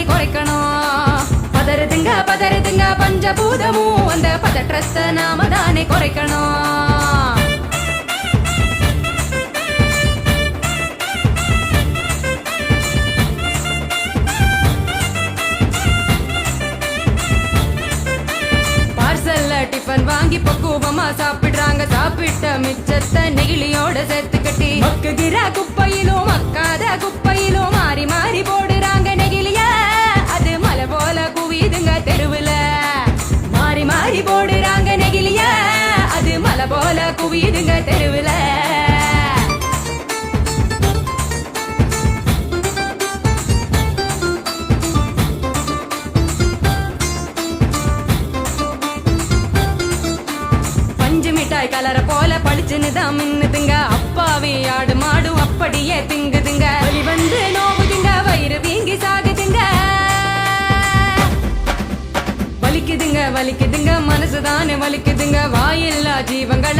பதறதை குறைக்கணும் பதறுதுங்க பதறுதுங்க பஞ்சபூதமும் அந்த பதற்றத்தை நாம தானே குறைக்கணும் பார்சல்ல டிஃபன் வாங்கி பக்குவமா சாப்பிடுறாங்க. சாப்பிட்ட மிச்சத்தை நெகிழியோட சேர்த்து கட்டி. மக்குகிற குப்பையிலும் குவியுதுங்க தெருவுல. பஞ்சு மிட்டாய் கலர போல பளிச்சுன்னு தான் மின்னுதுங்க. அப்பாவி ஆடு மாடு அப்படியே திங்குதுங்க. வலி வந்து நோவுதுங்க வயிறு வீங்கி சாகுதுங்க. வலிக்குதுங்க வலிக்குதுங்க மனசுதானே வலிக்குதுங்க. வாயில்லா ஜீவங்கள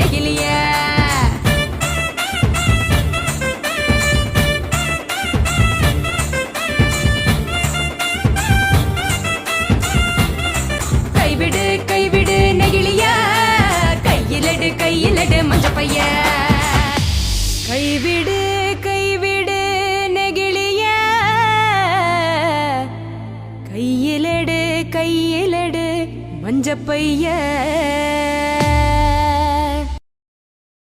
கையிலடு மஞ்சப்பைய.